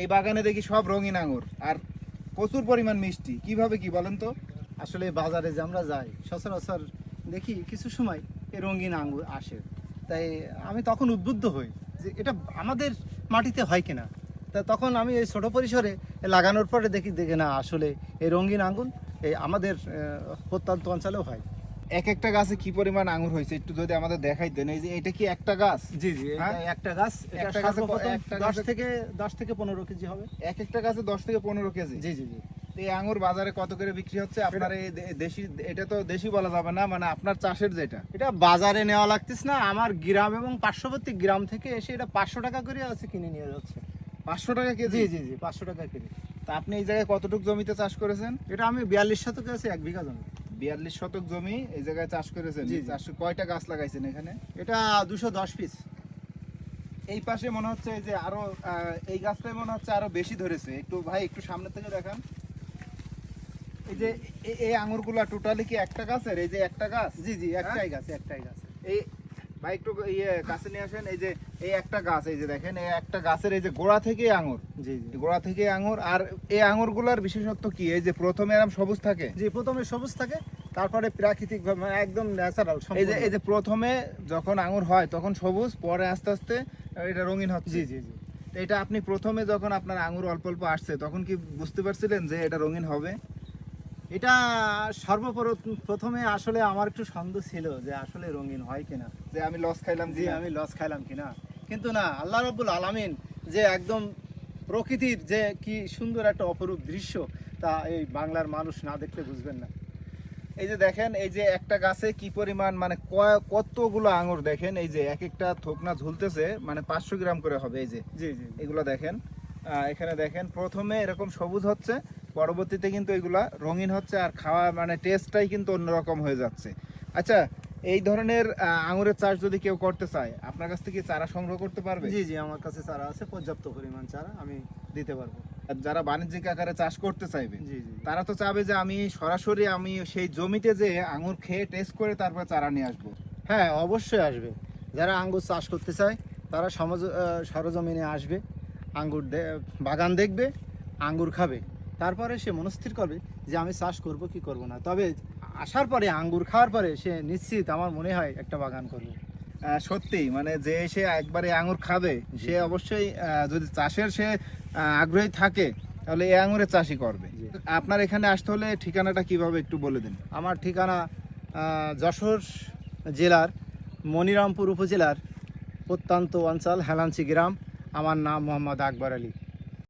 এই বাগানে দেখি সব রঙিন আঙুর আর প্রচুর পরিমাণ মিষ্টি। কীভাবে কি বলেন তো? আসলে বাজারে যে আমরা যাই, সচরাচর দেখি কিছু সময় এই রঙিন আঙুর আসে। তাই আমি তখন উদ্বুদ্ধ হই যে এটা আমাদের মাটিতে হয় কিনা। তা তখন আমি এই ছোটো পরিসরে লাগানোর পরে দেখি দেখে না, আসলে এই রঙিন আঙ্গুর এই আমাদের প্রত্যন্ত অঞ্চলেও হয়। এক একটা গাছে কি পরিমাণ আঙুর হয়েছে একটু যদি আমাদের দেখাইতেন এই যে এটা কি একটা গাছ? জি জি হ্যাঁ? একটা গাছ একটা গাছে দশ থেকে দশ থেকে পনেরো কেজি হবে। এক একটা গাছে দশ থেকে পনেরো কেজি? জি জি জি। এই আঙুর বাজারে কত করে বিক্রি হচ্ছে? আপনার এই দেশি এটা তো দেশি বলা যাবে না মানে আপনার চাষের যেটা। এটা বাজারে নেওয়া লাগতেছে না আমার গ্রাম এবং পার্শ্ববর্তী গ্রাম থেকে এসে এটা পাঁচশো টাকা করে আছে কিনে নিয়ে যাচ্ছে। পাঁচশো টাকা কেজি? জি জি পাঁচশো টাকা কেজি। তা আপনি এই জায়গায় কতটুকু জমিতে চাষ করেছেন? এটা আমি বিয়াল্লিশ শতকে আছে এক বিঘা জমি। বিয়াল্লিশ শতক জমি এই জায়গায় চাষ করেছেন। চাষ কয়টা গাছ লাগাইছেন এখানে? এটা দুশো দশ পিস এই পাশে মনে হচ্ছে এই যে আরও এই গাছটাই মনে হচ্ছে আরও বেশি ধরেছে। একটু ভাই একটু সামনে থেকে দেখান। এই যে এই আঙুরগুলা টোটালি কি একটা গাছের? এই যে একটা গাছ? জি জি একটাই গাছ একটাই গাছ। এই ভাই একটু ইয়ে কাছে নিয়ে আসেন। এই যে এই একটা গাছ এই যে দেখেন এই একটা গাছের এই যে গোড়া থেকে আঙুর। জি জি। গোড়া থেকে আঙুর আর এই আঙুরগুলার বিশেষত্ব কি? এই যে প্রথমে এরকম সবুজ থাকে? জি প্রথমে সবুজ থাকে তারপরে প্রাকৃতিক ভাবে মানে একদম ন্যাচারাল এই যে এই যে প্রথমে যখন আঙুর হয় তখন সবুজ পরে আস্তে আস্তে এটা রঙিন হচ্ছে। জি জি জি। এটা আপনি প্রথমে যখন আপনার আঙুর অল্প অল্প আসছে তখন কি বুঝতে পারছিলেন যে এটা রঙিন হবে? এটা সর্বপ্রথমে আসলে আমার একটু সন্দেহ ছিল যে আসলে রঙিন হয় কিনা। যে আমি লস খাইলাম জি যে আমি লস খাইলাম কিনা। কিন্তু না আল্লাহ রব্বুল আলামিন যে একদম প্রকৃতির যে কি সুন্দর একটা অপরূপ দৃশ্য তা এই বাংলার মানুষ না দেখলে বুঝবেন না। এই যে দেখেন এই যে একটা গাছে কি পরিমাণ মানে কতগুলো আঙুর দেখেন এই যে এক একটা থোকনা ঝুলতেছে মানে পাঁচশো গ্রাম করে হবে এই যে। জি জি। এগুলো দেখেন। এখানে দেখেন প্রথমে এরকম সবুজ হচ্ছে পরবর্তীতে কিন্তু এগুলা রঙিন হচ্ছে আর খাওয়া মানে টেস্টটাই কিন্তু অন্যরকম হয়ে যাচ্ছে। আচ্ছা এই ধরনের আঙুরের চাষ যদি কেউ করতে চায় আপনার কাছ থেকে চারা সংগ্রহ করতে পারবে? জি জি আমার কাছে চারা আছে পর্যাপ্ত পরিমাণ চারা আমি দিতে পারব। আর যারা বাণিজ্যিক আকারে চাষ করতে চাইবে জি জি তারা তো চাবে যে আমি সরাসরি আমি সেই জমিতে যে আঙুর খেয়ে টেস্ট করে তারপর চারা নিয়ে আসব। হ্যাঁ অবশ্যই আসবে। যারা আঙ্গুর চাষ করতে চায় তারা সমাজ সরজমিনে আসবে আঙ্গুর বাগান দেখবে আঙ্গুর খাবে। তারপরে সে মনস্থির করবে যে আমি চাষ করব কি করব না। তবে আসার পরে আঙ্গুর খাওয়ার পরে সে নিশ্চিত আমার মনে হয় একটা বাগান করবে। সত্যি মানে যে সে একবারে আঙুর খাবে সে অবশ্যই যদি চাষের সে আগ্রহী থাকে তাহলে এই আঙুরের চাষই করবে। আপনার এখানে আসতে হলে ঠিকানাটা কীভাবে একটু বলে দিন? আমার ঠিকানা যশোর জেলার মনিরামপুর উপজেলার প্রত্যন্ত অঞ্চল হেলাঞ্চি গ্রাম। আমার নাম মোহাম্মদ আকবর আলী।